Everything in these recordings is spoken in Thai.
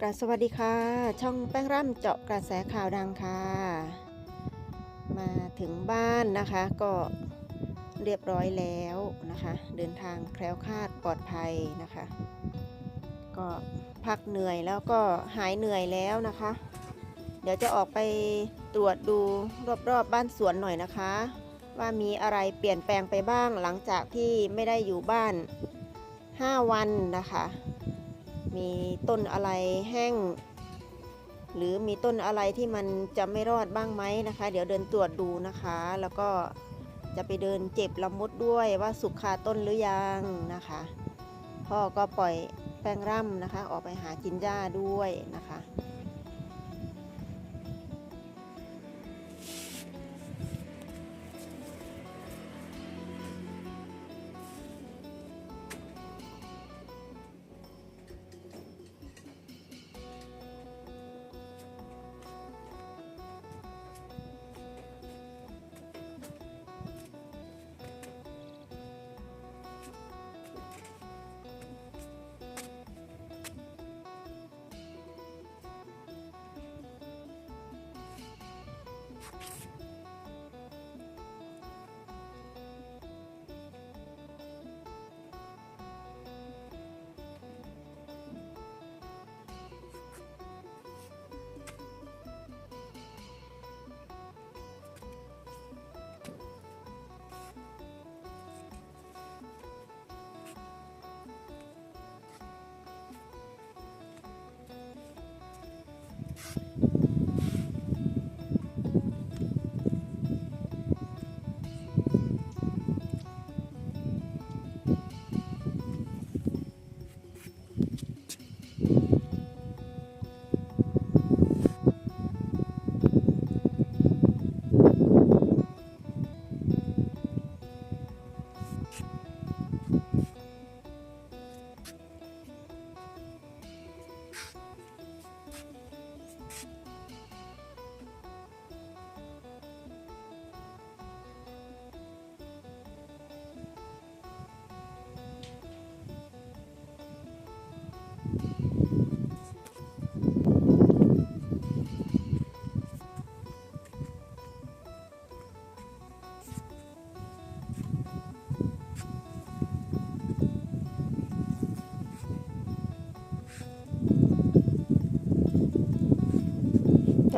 กราบสวัสดีค่ะ ช่องแป้งร่ำเจาะกระแสข่าวดังค่ะ มาถึงบ้านนะคะก็เรียบร้อยแล้วนะคะ เดินทางแคล้วคลาดปลอดภัยนะคะ ก็พักเหนื่อยแล้วก็หายเหนื่อยแล้วนะคะ เดี๋ยวจะออกไปตรวจดูรอบๆบ้านสวนหน่อยนะคะ ว่ามีอะไรเปลี่ยนแปลงไปบ้างหลังจากที่ไม่ได้อยู่บ้าน 5 วันนะคะ มีต้นอะไรแห้ง หรือมีต้นอะไรที่มันจะไม่รอดบ้างไหมนะคะ เดี๋ยวเดินตรวจดูนะคะ แล้วก็จะไปเดินเจ็บละมุดด้วยว่าสุกคาต้นหรือยังนะคะ พ่อก็ปล่อยแป้งร่ำนะคะ ออกไปหากินหญ้าด้วยนะคะ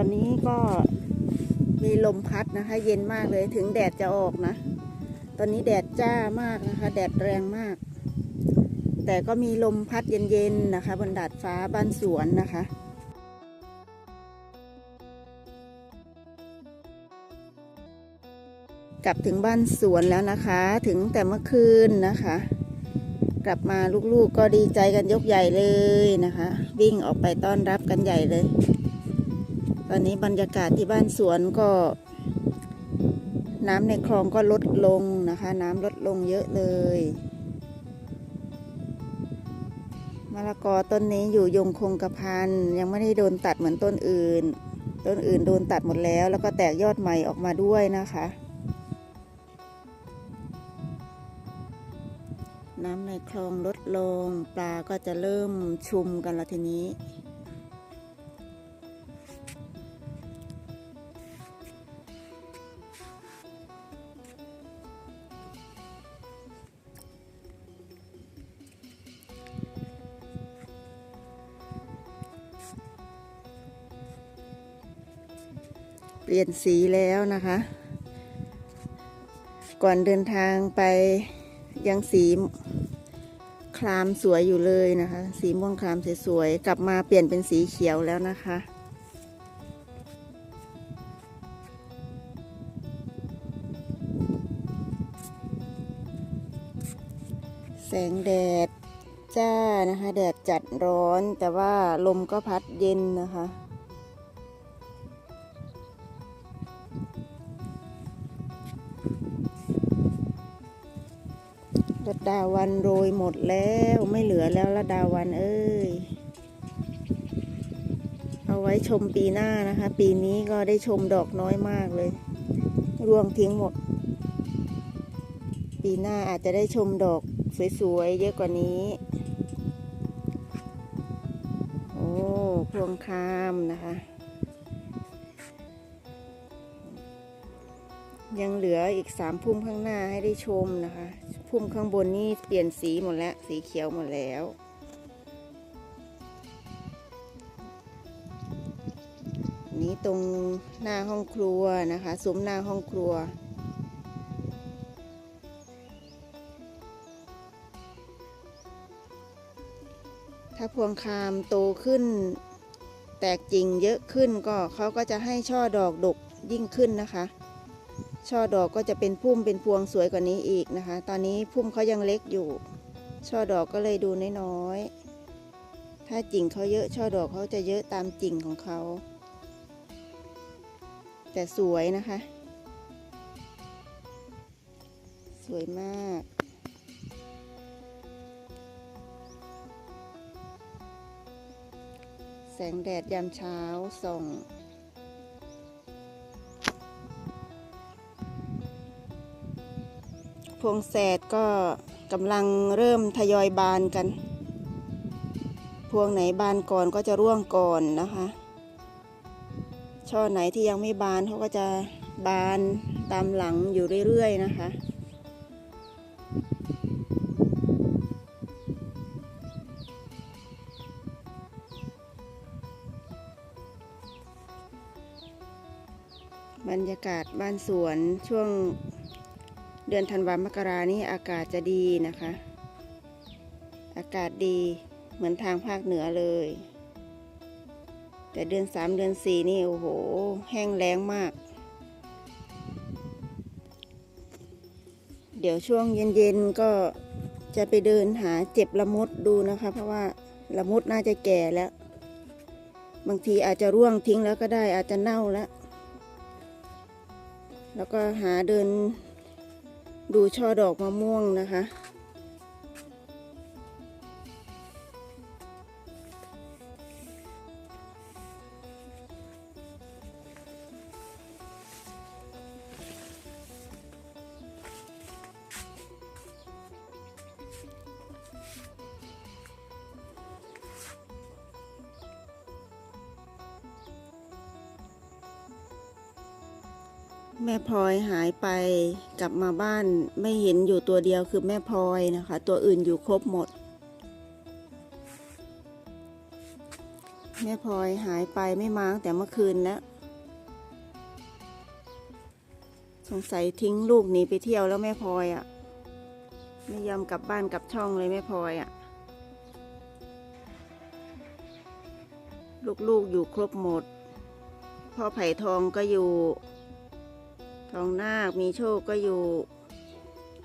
อนนี้ก็มีลมพัดนะคะ เย็นมากเลยถึงแดดจะออกนะ ตอนนี้แดดจ้ามากนะคะ แดดแรงมาก แต่ก็มีลมพัดเย็นๆนะคะ บนดาดฟ้าบ้านสวนนะคะกลับถึงบ้านสวนแล้วนะคะ ถึงแต่เมื่อคืนนะคะ กลับมาลูกๆก็ดีใจกันยกใหญ่เลยนะคะ วิ่งออกไปต้อนรับกันใหญ่เลย ตอนนี้บรรยากาศที่บ้านสวนก็ น้ำในคลองก็ลดลงนะคะ น้ำลดลงเยอะเลยมะละกอต้นนี้อยู่ยงคงกระพันยังไม่ได้โดนตัดเหมือนต้นอื่น ต้นอื่นโดนตัดหมดแล้ว แล้วก็แตกยอดใหม่ออกมาด้วยนะคะ น้ำในคลองลดลง ปลาก็จะเริ่มชุมกันแล้วทีนี้ ลี่ยนสีแล้วนะคะ ก่อนเดินทางไปยังสีครามสวยอยู่เลยนะคะ สีม่วงครามสวยๆกลับมาเปลี่ยนเป็นสีเขียวแล้วนะคะแสงแดดจ้านะคะ แดดจัดร้อนแต่ว่าลมก็พัดเย็นนะคะ ดาวันโรยหมดแล้วไม่เหลือแล้วระดาวันเอ้ย เอาไว้ชมปีหน้านะคะ ปีนี้ก็ได้ชมดอกน้อยมากเลย ร่วงทิ้งหมด ปีหน้าอาจจะได้ชมดอกสวยๆเยอะกว่านี้ โอ้พวงคามนะคะ ยังเหลืออีกสามพุ่มข้างหน้าให้ได้ชมนะคะ พุ่มข้างบนนี่เปลี่ยนสีหมดแล้ว สีเขียวหมดแล้ว นี้ตรงหน้าห้องครัวนะคะซุ้มหน้าห้องครัว ถ้าพวงคามโตขึ้น แตกจริงเยอะขึ้นก็เขาก็จะให้ช่อดอกดกยิ่งขึ้นนะคะ ช่อดอกก็จะเป็นพุ่มเป็นพวงสวยกว่านี้อีกนะคะ ตอนนี้พุ่มเขายังเล็กอยู่ ช่อดอกก็เลยดูน้อยๆ ถ้ากิ่งเขาเยอะช่อดอกเขาจะเยอะตามกิ่งของเขา แต่สวยนะคะ สวยมากแสงแดดยามเช้าส่อง พวงแสดก็กำลังเริ่มทยอยบานกัน พวงไหนบานก่อนก็จะร่วงก่อนนะคะ ช่อไหนที่ยังไม่บานเขาก็จะบานตามหลังอยู่เรื่อยๆนะคะบรรยากาศบ้านสวนช่วง เดือนธันวามกรานี่อากาศจะดีนะคะ อากาศดีเหมือนทางภาคเหนือเลย แต่เดือนสามเดือนสี่นี่โอ้โห แห้งแล้งมาก เดี๋ยวช่วงเย็นๆก็จะไปเดินหาเจ็บละมุดดูนะคะ เพราะว่าละมุดน่าจะแก่แล้ว บางทีอาจจะร่วงทิ้งแล้วก็ได้อาจจะเน่าแล้ว แล้วก็หาเดิน ดูช่อดอกมะม่วงนะคะ พลอยหายไปกลับมาบ้านไม่เห็นอยู่ตัวเดียวคือแม่พลอยนะคะ ตัวอื่นอยู่ครบหมด แม่พลอยหายไปไม่มาตั้งแต่เมื่อคืนแล้ว สงสัยทิ้งลูกหนีไปเที่ยวแล้วแม่พลอยอะ่ะ ไม่ยอมกลับบ้านกลับช่องเลยแม่พลอยอะ่ะ ลูกๆอยู่ครบหมดพ่อไผ่ทองก็อยู่ องนาคมีโชคก็อยู่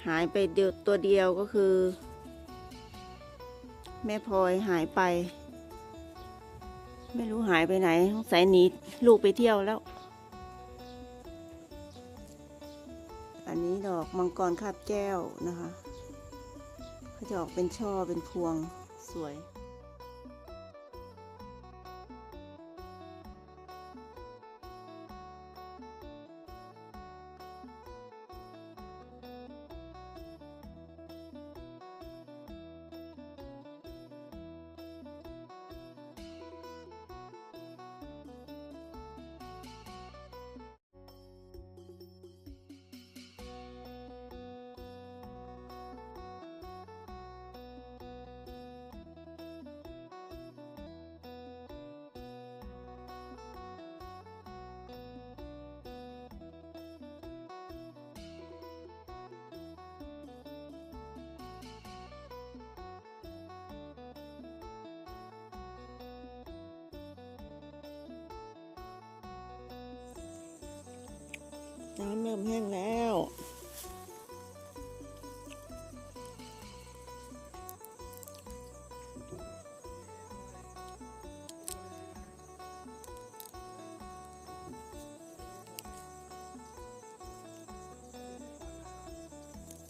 หายไปเดียวตัวเดียวก็คือ แม่พลอยหายไป ไม่รู้หายไปไหนสงสัยหนีลูกไปเที่ยวแล้ว อันนี้ดอกมังกรคาบแก้วนะคะเขาจะออกเป็นช่อเป็นพวงสวย น้ำเริ่มแห้งแล้ว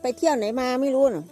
ไปเที่ยวไหนมาไม่รู้น่ะ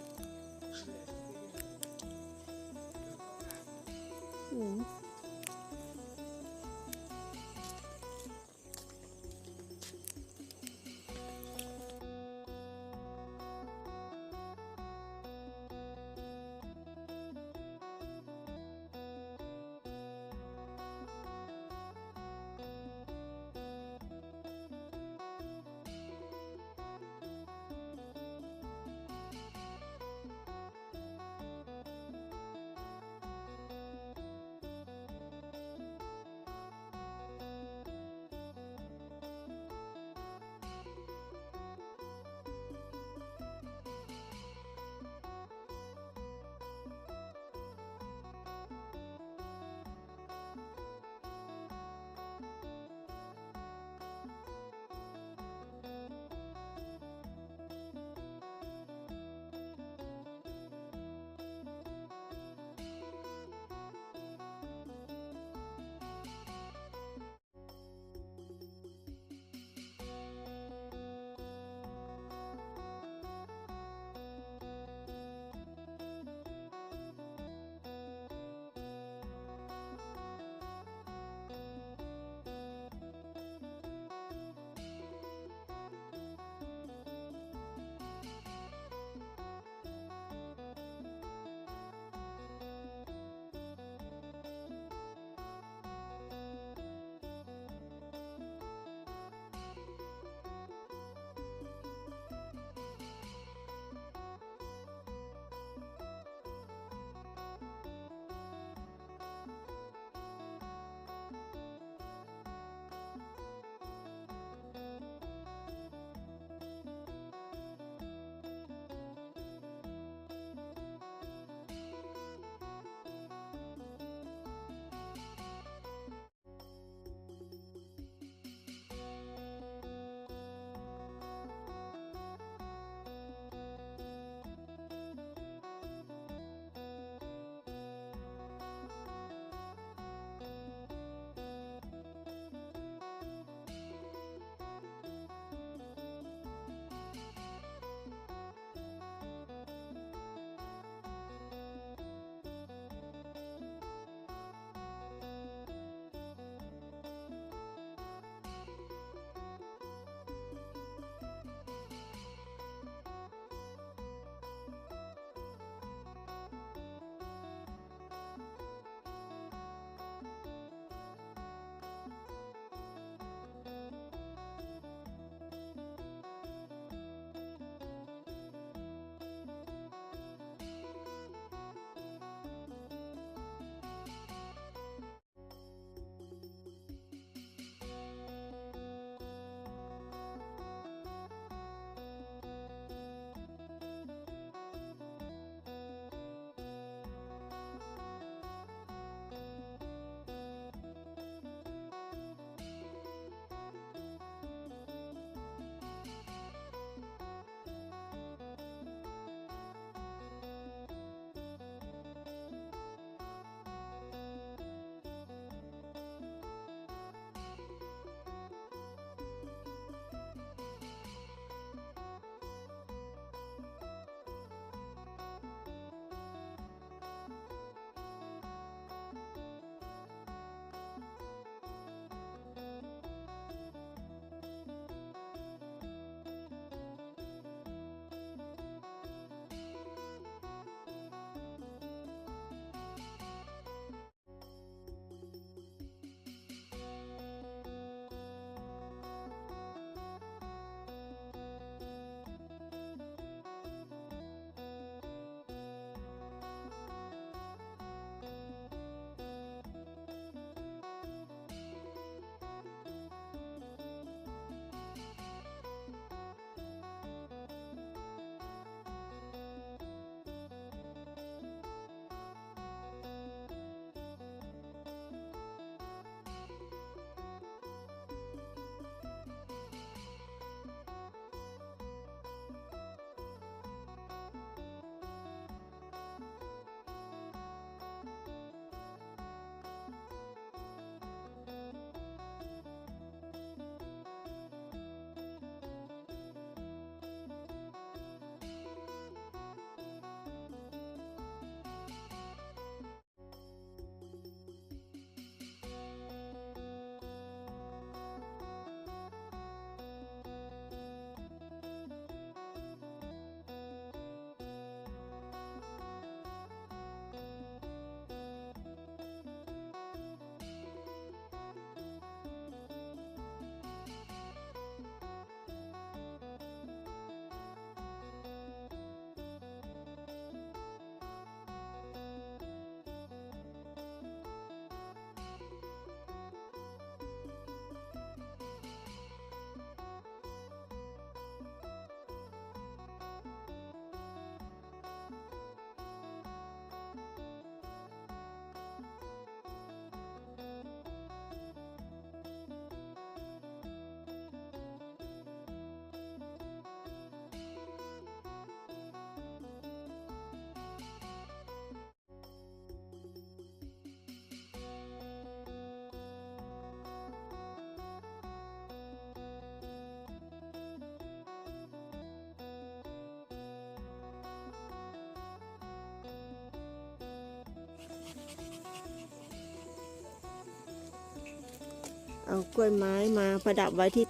เอากล้วยไม้มาประดับไว้ที่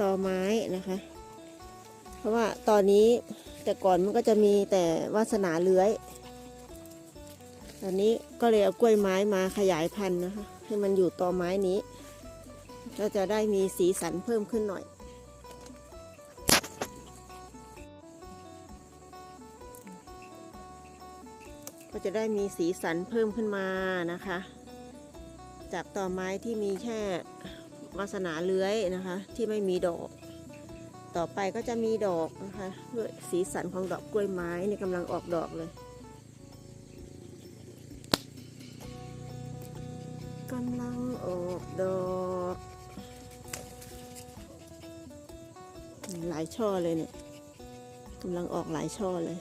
ตอไม้นะคะ เพราะว่าตอนนี้แต่ก่อนมันก็จะมีแต่วาสนาเลื้อย ตอนนี้ก็เลยเอากล้วยไม้มาขยายพันธุ์นะคะ ให้มันอยู่ตอไม้นี้ ก็จะได้มีสีสันเพิ่มขึ้นหน่อย ก็จะได้มีสีสันเพิ่มขึ้นมานะคะ จากต่อไม้ที่มีแค่วาสนาเลื้อยนะคะ ที่ไม่มีดอก ต่อไปก็จะมีดอกนะคะด้วยสีสันของดอกกล้วยไม้นี่กำลังออกดอกเลย กำลังออกดอกหลายช่อเลยเนี่ยกำลังออกหลายช่อเลย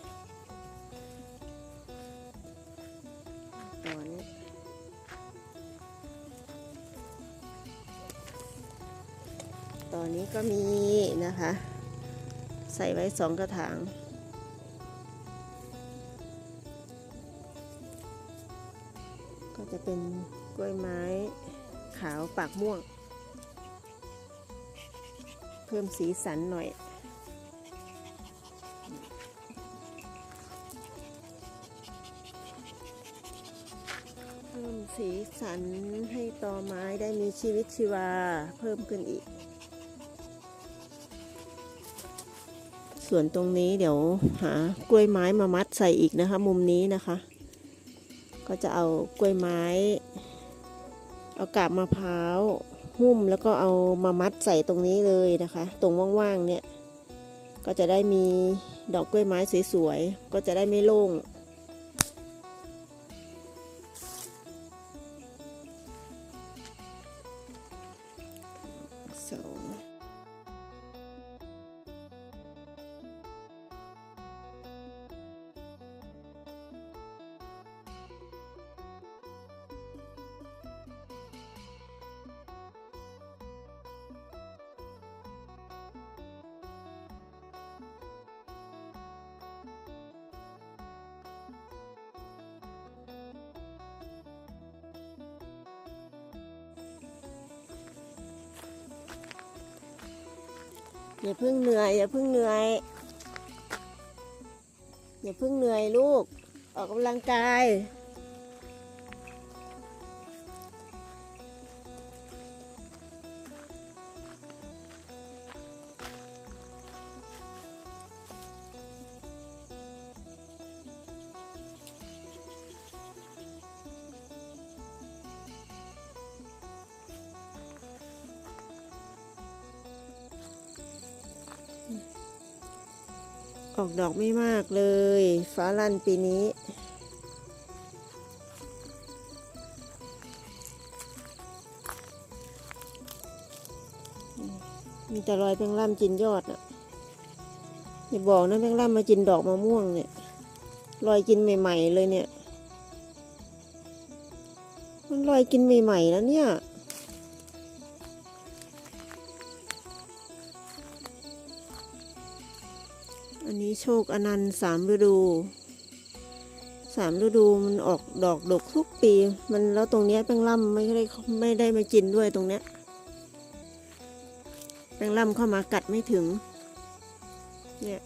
ก็มีนะคะ ใส่ไว้สองกระถาง ก็จะเป็นกล้วยไม้ขาวปากม่วง เพิ่มสีสันหน่อยเพิ่มสีสันให้ตอไม้ได้มีชีวิตชีวาเพิ่มขึ้นอีก ส่วนตรงนี้เดี๋ยวหากล้วยไม้มามัดใส่อีกนะคะ มุมนี้นะคะ ก็จะเอากล้วยไม้ เอากาบมะพร้าวหุ้มแล้วก็เอามามัดใส่ตรงนี้เลยนะคะ ตรงว่างๆเนี่ยก็จะได้มีดอกกล้วยไม้สวยๆก็จะได้ไม่โล่ง อย่าเพิ่งเหนื่อย อย่าเพิ่งเหนื่อย อย่าเพิ่งเหนื่อยลูก ออกกำลังกาย ออกดอกไม่มากเลย ฟ้าลั่นปีนี้ มีแต่รอยแมงล่ำกินยอดอะอย่าบอกนะแมงล่ำมากินดอกมะม่วงเนี่ยรอยกินใหม่ ๆ เลยเนี่ย มันรอยกินใหม่ ๆ แล้วเนี่ย โชคอนันต์สามฤดูสามฤดูมันออกดอกดกทุกปี มันแล้วตรงเนี้ยแป้งล่ำไม่ได้ไม่ได้มากินด้วยตรงเนี้ยแป้งล่ำเข้ามากัดไม่ถึง เนี่ย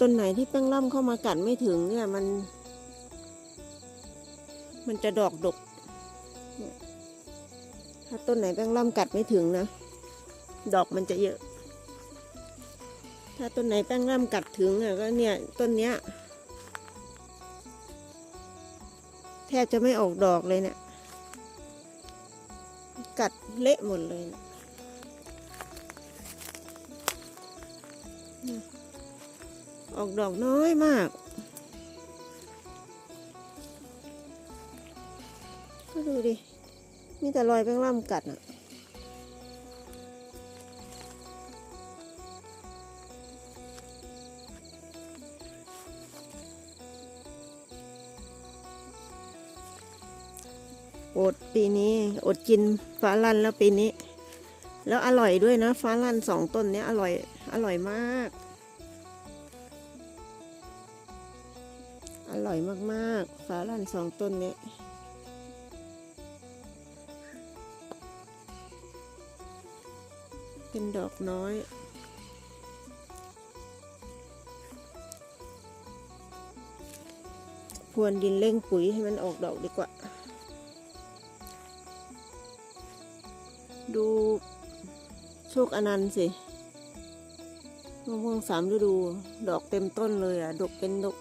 ต้นไหนที่แป้งล่ำเข้ามากัดไม่ถึงเนี่ยมัน มันจะดอกดก ถ้าต้นไหนแป้งล่ำกัดไม่ถึงนะ ดอกมันจะเยอะ ถ้าต้นไหนแป้งล่ำกัดถึงอะก็เนี่ยต้นเนี้ยแทบจะไม่ออกดอกเลยเนี่ย กัดเละหมดเลยนี่ยเนี่ยออกดอกน้อยมาก ก็ดูดิ มีแต่รอยแป้งล่ำกัดอะอดปีนี้อดกินฟ้าลั่นแล้วปีนี้ แล้วอร่อยด้วยนะ ฟ้าลั่นสองต้นนี้อร่อย อร่อยมาก อร่อยมากๆฝาลั่นสองต้นนี้ เป็นดอกน้อย พรวนดินเร่งปุ๋ยให้มันออกดอกดีกว่า ดูโชคอนันต์สิมะม่วงสามฤดู ดอกเต็มต้นเลยอะ ดกเป็นดก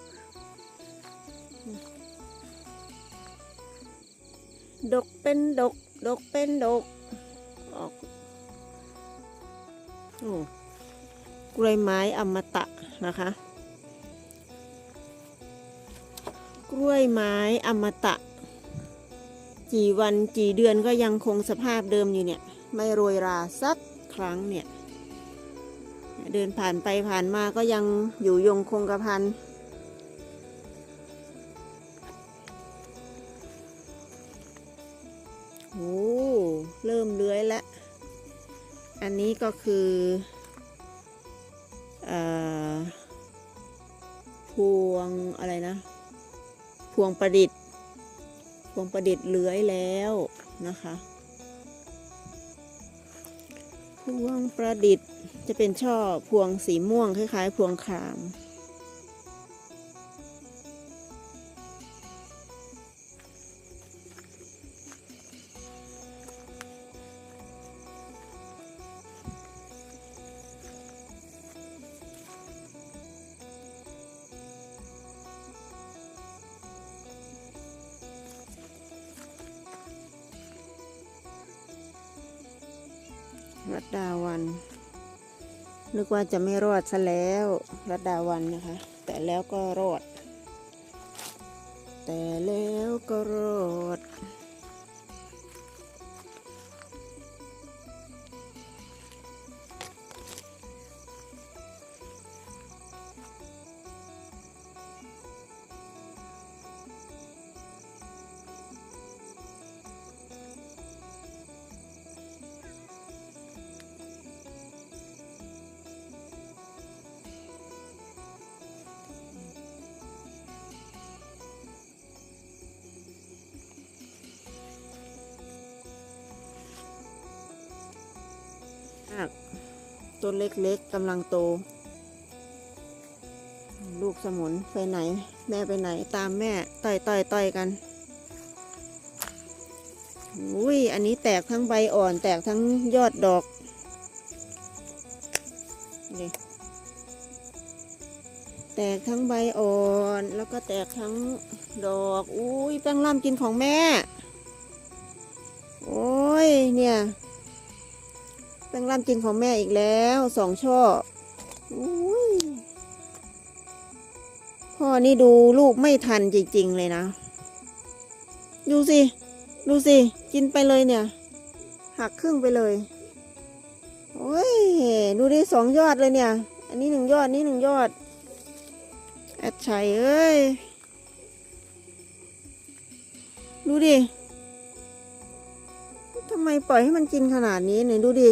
ดกเป็นดก ดกเป็นดก โอ้กล้วยไม้อมตะนะคะ กล้วยไม้อมตะ กี่วันกี่เดือนก็ยังคงสภาพเดิมอยู่เนี่ย ไม่โรยราสักครั้งเนี่ย เดินผ่านไปผ่านมาก็ยังอยู่ยงคงกระพันโอ้เริ่มเลื้อยแล้ว อันนี้ก็คืออพวงอะไรนะ พวงประดิษฐ์ พวงประดิษฐ์เลื้อยแล้วนะคะ พวงประดิษฐ์จะเป็นช่อพวงสีม่วงคล้ายๆ พวงขาม รัดดาวัน นึกว่าจะไม่รอดซะแล้วรัดดาวันนะคะ แต่แล้วก็รอด แต่แล้วก็รอด ต้นเล็กๆกำลังโต ลูกสมุนไปไหน แม่ไปไหนตามแม่ต่อยต่อยต่อยกันอุ้ยอันนี้แตกทั้งใบอ่อน แตกทั้งยอดดอกนี่แตกทั้งใบอ่อน แล้วก็แตกทั้งดอก อุ้ยแป้งล่ำกินของแม่ แป้งร่ำกินของแม่อีกแล้วสองช่อพ่อนี่ดูลูกไม่ทันจริง ๆ เลยนะ ดูสิ ดูสิ กินไปเลยเนี่ย หักครึ่งไปเลย โอ้ย ดูดิสองยอดเลยเนี่ย อันนี้หนึ่งยอดนี่หนึ่งยอด แอดชัยเอ้ย ดูดิทำไมปล่อยให้มันกินขนาดนี้เนี่ยดูดิ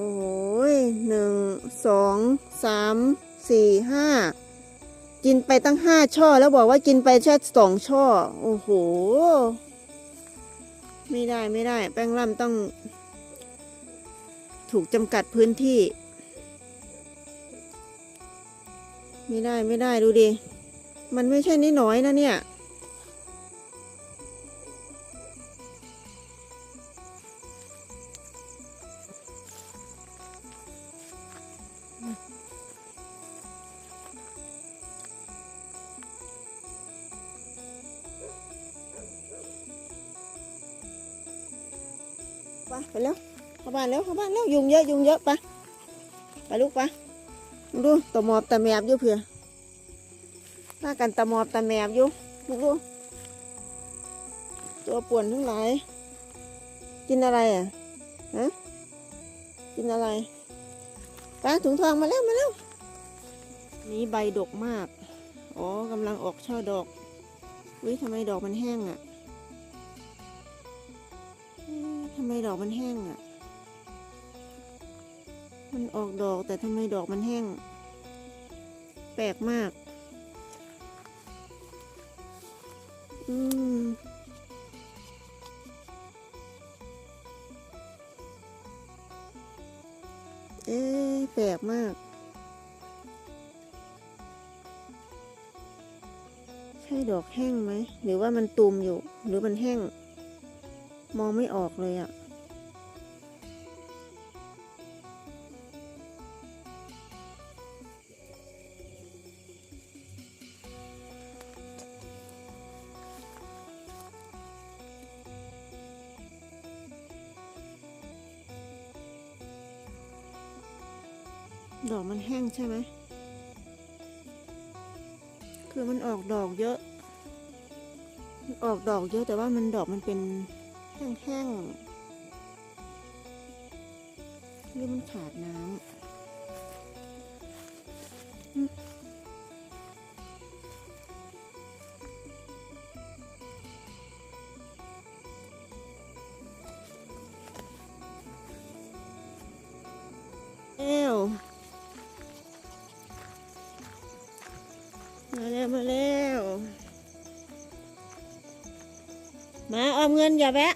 อ้ยหนึ่งสองสามสี่ห้ากินไปตั้งห้าช่อแล้วบอกว่ากินไปแค่สองช่อ โอ้โห ไม่ได้ไม่ได้ แป้งร่ำต้อง ถูกจำกัดพื้นที่ ไม่ได้ไม่ได้ดูดิ มันไม่ใช่นิดน้อยนะเนี่ย ไปไปเร็วเข้าบ้านเร็วเข้าบ้านเร็วยุงเยอะยุงเยอะไปไปลูกไปดูตะมอบตะแมบอยู่เผื่อหน้ากันตะมอบตะแมบอยู่ลูกดูตัวป่วนทั้งหลาย กินอะไรอะฮะกินอะไร กลางถุงทองมาแล้วมาแล้วนี้ใบดกมาก อ๋อกำลังออกช่อดอกวิทำไมดอกมันแห้งอะ่ะทำไมดอกมันแห้งอะ่ะ มันออกดอกแต่ทำไมดอกมันแห้ง แปลกมาก อืม แปลกมาก ใช่ดอกแห้งไหม หรือว่ามันตุมอยู่ หรือมันแห้ง มองไม่ออกเลยอะ่ะ ใช่ไหม คือมันออกดอกเยอะ ออกดอกเยอะแต่ว่ามันดอกมันเป็นแห้งๆหรือมันขาดน้ำ นอย่าแวะ